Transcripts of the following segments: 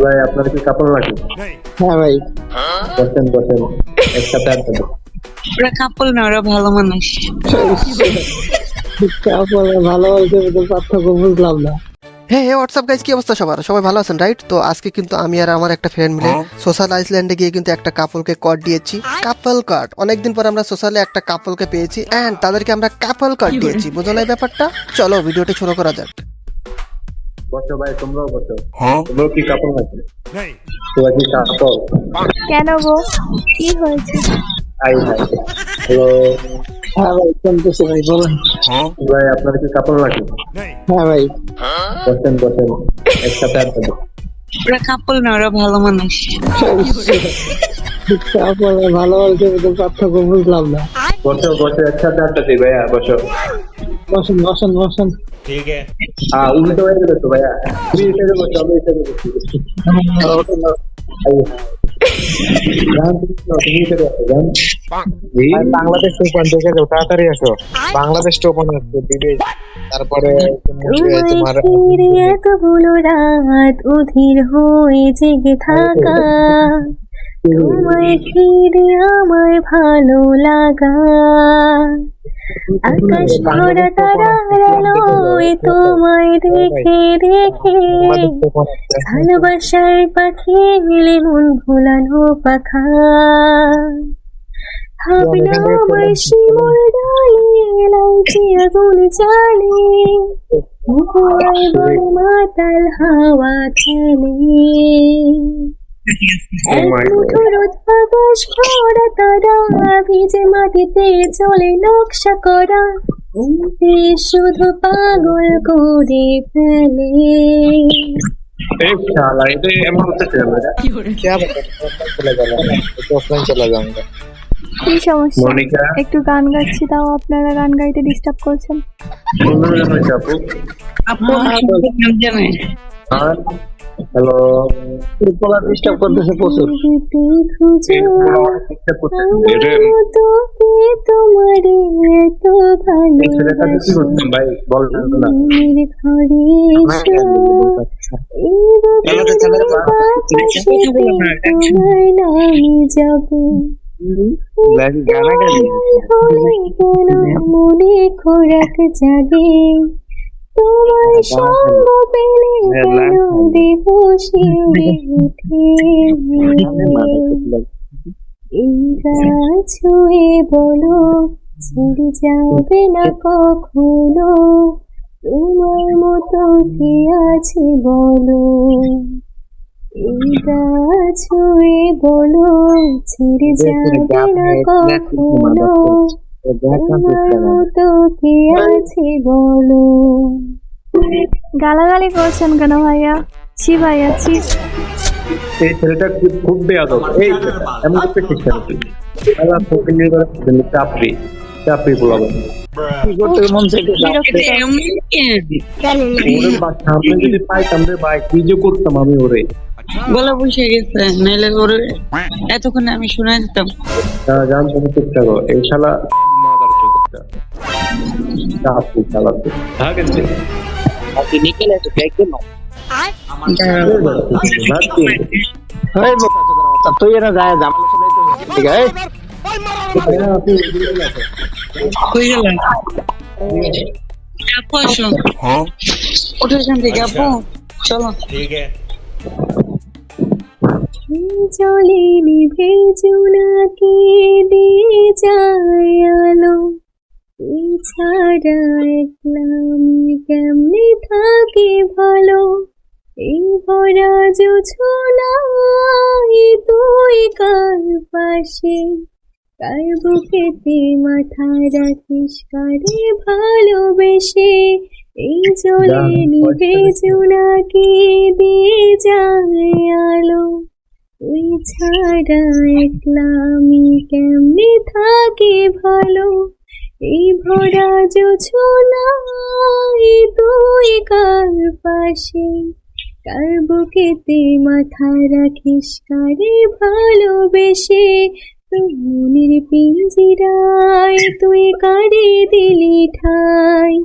ভাই আপনার কি কাপড় লাগে হ্যাঁ ভাই। বসেন বসেন। একসাথে আড্ডা ওরা কাপল না ওরা ভালো মানুষ। কাপড় ভালো বলতে পার্থক্য বুঝলাম না। হে হে হোয়াটসঅ্যাপ গাইজ কি অবস্থা সবার? সবাই ভালো আছেন রাইট তো আজকে কিন্তু আমি আর আমার একটা ফ্রেন্ড মিলে সোশ্যাল আইসল্যান্ডে গিয়ে কিন্তু একটা কাপলকে কট দিয়েছি। কাপল কার্ড অনেকদিন পর আমরা সোশ্যালে একটা কাপলকে পেয়েছি। এন্ড তাদেরকে আমরা কাপল কার্ড দিয়েছি। এই ব্যাপারটা? চলো ভিডিওটা শুরু করা যাক। বসো ভাই তোমরাও বসো। তোমরাও কি কাপড় তোমরা কি কাপড়? কেন গো? কি হয়েছে? I high. হ্যালো হ্যাঁ ভাই শুনতেছি ভাই বলেন ভাই আপনার কি কাপড় লাগে হ্যাঁ ভাই। বসেন বসেন। একসাথে দেবো। ওরা কাপল না ওরা ভালো মানুষ। কাপড় ভালো পার্থক্য বুঝলাম না। বসো বসো একসাথে আড্ডা দিই ভাইয়া বসো। বসেন বসেন বসেন হ্যাঁ উল্টো হয়ে গেলে তো ভাইয়া তুমি? বাংলাদেশ ওপেন দেখে যাও তাড়াতাড়ি আসো বাংলাদেশ আসছে বিদেশ তারপরে তোমার রাত অধীর হয়ে জেগে থাকা তোমায় ফিরে আমায় ভালো লাগা। আকাশ ভরা তারার আলোয় তোমায় দেখে দেখে ভালোবাসার পাখি মিলে মন ভোলানো পাখা। আগুন মাতাল হাওয়া খেলে ভিজে মাটিতে চলে নকশা করা। শুধু পাগল করে ফেলে। কি সমস্যা? একটু গান গাচ্ছি তাও আপনারা গান গাইতে ডিস্টার্ব করছেন। হ্যালো পোলা ডিস্টার্ব করতেছে প্রচুর। ভাই? না গালি। মনে খোরাক জাগে। তোমার সঙ্গ পেলে কেন দেহ শিউরে উঠে এই গাছ ছুঁয়ে বলো ছেড়ে যাবে না কখনো? তোমার মতো কে আছে বলো? এই গাছ ছুঁয়ে বলো ছেড়ে যাবে না কখনো? বলো? গালাগালি করছেন কেন ভাইয়া? ছি ভাইয়া ছি। এই ছেলেটা খুব খুব বেয়াদব। এই এমন করতে শিখছে নিয়ে গেলে চাপড়ি। মন সামনে যদি পাইতাম রে ভাই কি যে করতাম আমি ওরে। গলা বসে গেছে নাইলে ওরে এতক্ষণ আমি শুনে দিতাম। জান তুমি চুপ থাকো এই শালা চালাতে হ্যাঁ তুই এরা যায় জামালা সবাই ঠিক আছে কই গেলেন আপু আসো। ওঠো এখান থেকে আপু। চলো। জলে নিভে জোনাকে দিয়ে যায় আলো তুই ছাড়া একলা আমি কেমনে থাকি ভালো? এই ভরা জোছনায় তুই কার পাশে? কার বুকেতে মাথা রাখিস কারে ভালোবেসে? এই জলে নিভে জোনাকে দিয়ে যায় আলো তুই ছাড়া একলা আমি কেমনে থাকি ভালো? এই ভরা জোছনায় তুই কার পাশে? কার বুকেতে মাথা রাখিস কারে ভালোবেসে? তুই মনের পিঞ্জিরায় তুই কারে দিলি ঠাই?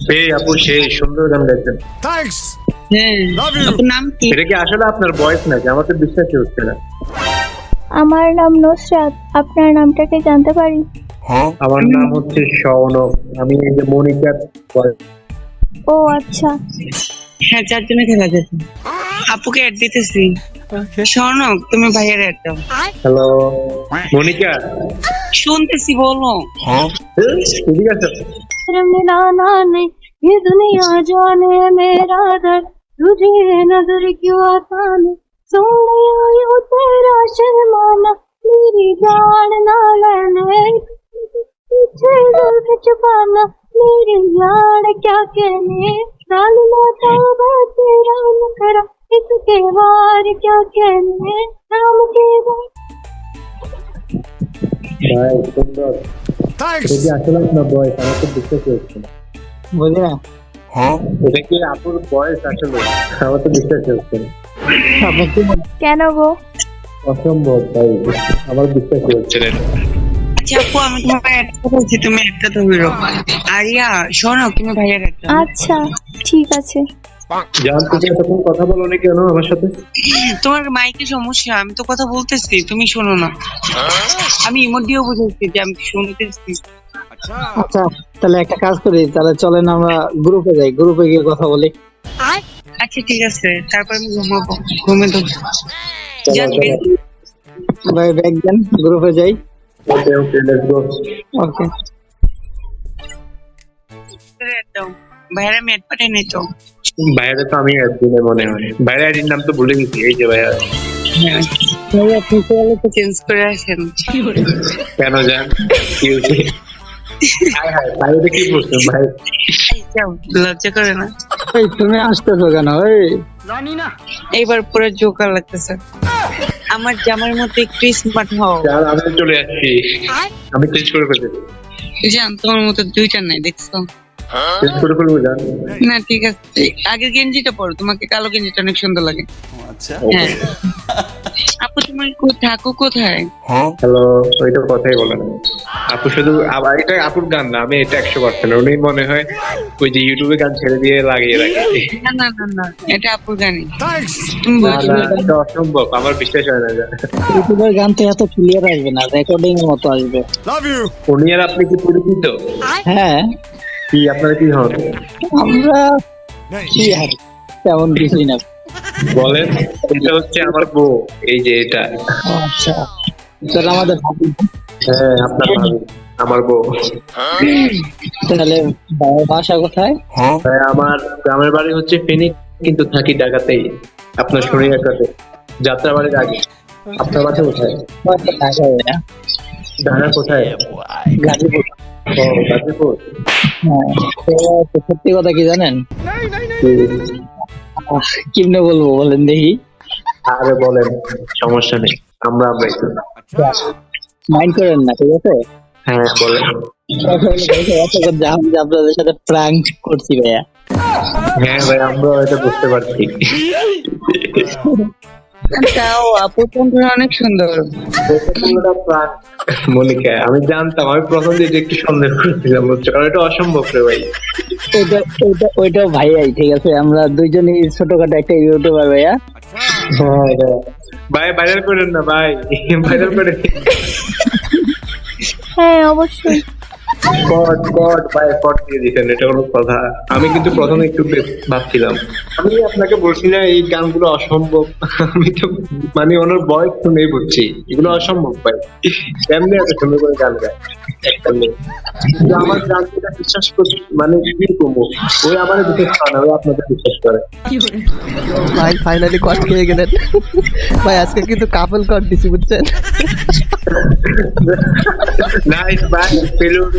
সেই আপু সেই সুন্দর গান গাইছেন। থ্যাঙ্কস নাম কি? এটা কি আসলে আপনার বয়স নাকি? আমার তো বিশ্বাসই হচ্ছে না। আমার নাম নসরাত। আপনার নামটা কি জানতে পারি? আমার নাম হচ্ছে শৌনক আমি এই যে মনিকার ও আচ্ছা। হ্যাঁ চারজনে খেলা যেত আপুকে অ্যাড দিতেছি স্বর্ণক তুমি ভাইয়ের অ্যাড দাও হ্যালো মনিকা শুনতেছি বলো ঠিক আছে तेरा मिलाना नहीं ये दुनिया जाने मेरा दर्द तुझे नजर क्यों आता नहीं सोने आयो तेरा शर्माना मेरी जान ना लेने पीछे जुल्फ छुपाना मेरी यार क्या कहने डालना तौबा तेरा नखरा इसके बार क्या कहने नाम के बार ভাই সুন্দর এটা কি আসলে আপনার বয়স আমার তো বিশ্বাসই হচ্ছে না বুঝলি না এটা কি আপুর বয়স আসলে আমার তো বিশ্বাসই হচ্ছে না আপনি কি মনে- কেন গো অসম্ভব ভাই আমার বিশ্বাসই হচ্ছে না আচ্ছা আপু আমি তোমাকে অ্যাড করেছি তুমি একটা ধরো আরিয়া শোনো তুমি ভাইয়ের অ্যাড দাও আচ্ছা ঠিক আছে জান তুমি এতক্ষণ কথা বলো না কেন আমার সাথে? তোমার মাইকে সমস্যা আমি তো কথা বলতেছি তুমি শোনো না। আমি ইমোট দিয়েও বুঝাচ্ছি যে আমি শুনতেছি। আচ্ছা। তাহলে একটা কাজ করি তাহলে চলেন আমরা গ্রুপে যাই গ্রুপে গিয়ে কথা বলি। আচ্ছা ঠিক আছে তারপর আমি ঘুমাবো ঘুমে জানবে ভাই ব্যাগ দেন গ্রুপে যাই। ওকে ওকে লেটস গো ওকে দাও। ভাইয়েরা মেট পাঠাই নাই তো। বাইরে তো আমি একদিনে মনে হয়। বাইরে আইডির নাম তো ভুলে গেছি এই যে ভাইয়া। হ্যাঁ চেঞ্জ করে আসেন। কেন কি হয়েছে? লজ্জা করে না। এই তুমি আসতেছো কেন? এই। এইবার পুরো জোকার লাগতেছে। আমার জামার মতো একটু স্মার্ট হও। আমি চলে যাচ্ছি আমি চেঞ্জ করে ফেলছি। জান তোমার মতো দুইটা নাই দেখছ? চেঞ্জ করে ফেলব জান না ঠিক আছে। আগের গেঞ্জিটা পরো তোমাকে কালো গেঞ্জিটা অনেক সুন্দর লাগে। হ্যাঁ। আপু তুমি কো- থাকো কোথায়? হ্যালো ওইটা কথাই বলে না। আপু শুধু আবার এটা আপুর গান না আমি এটা একশো পার্সেন্ট। উনি মনে হয় ওই যে ইউটিউবে গান ছেড়ে দিয়ে লাগিয়ে রাখে না না না না এটা আপুর গানই। তুমি এটা অসম্ভব আমার বিশ্বাস হয় না। ইউটিউবের গান তো এত ক্লিয়ার আসবে না রেকর্ডিং এর মতো আসবে। উনি আর আপনি কি পরিচিত? হ্যাঁ। কি আপনারা কি হন আমরা কি আর তেমন কিছুই না। বলেন এটা হচ্ছে আমার বউ এই যে এটা। আচ্ছা তাহলে আমাদের ভাবি। হ্যাঁ আপনার ভাবি আমার বউ। তাহলে বাসা কোথায়? হ্যাঁ, আমার গ্রামের বাড়ি হচ্ছে ফেনী কিন্তু থাকি ঢাকাতেই আপনার শরীর কাছে যাত্রা বাড়ির আগে। আপনার বাসা কোথায়? ঢাকায় ঢাকা কোথায়? গাজীপুর। ও গাজীপুর। হ্যাঁ তো সত্যি কথা কি জানেন? কেমনে বলব বলেন দেখি। আরে বলেন সমস্যা নেই আমরা মাইন্ড করেন না ঠিক আছে? হ্যাঁ বলেন। আপনাদের সাথে প্রাঙ্ক করছি ভাইয়া। হ্যাঁ ভাই আমরা এটা বুঝতে পারছি। তাও আপু অনেক সুন্দর। মনিকা আমি জানতাম আমি প্রথম দিকে একটু সন্দেহ করছিলাম বুঝছ? কারণ এটা অসম্ভব রে ভাই। ওইটা ওইটা ওইটাও ভাইয়াই ঠিক আছে? আমরা দুইজনই ছোটখাটো একটা ইউটিউবার ভাইয়া। হ্যাঁ ভাই ভাইরাল করেন না ভাই। ভাইরাল করে হ্যাঁ অবশ্যই। দিয়ে দিতেন এটা কোনো কথা। আমি কিন্তু প্রথমে একটু ভাবছিলাম। আমি আপনাকে বলছি না, এই গানগুলো অসম্ভব। আমি তো মানে ওনার বয়স বুঝছি এগুলো অসম্ভব ভাই। কেমনি এত সুন্দর করে গান গায়? একটা মেয়ে। আমার গান যেটা বিশ্বাস করছি মানে কি ওই আমার বিশ্বাস না, ওই আপনাকে বিশ্বাস করে। ভাই ফাইনালি কট পেয়ে গেলেন। ভাই, আজকে কিন্তু কাপল কট দিছি বুঝছেন? নাইস ভাই পেলুন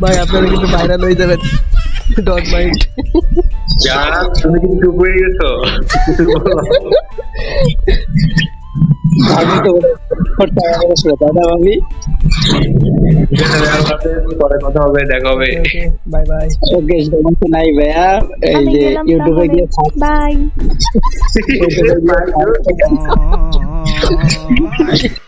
ভাই আপনারা কিন্তু ভাইরাল হয়ে যাবেন। ডট মাইন্ড যারা তুমি কি চুপ হয়ে গেছো? কিছু আমি তো করতে হবে দাদা ভাবি পরে কথা হবে দেখা হবে। বাই বাই ওকে সমস্যা নাই ভাইয়া। এই যে ইউটিউবে গিয়ে বাই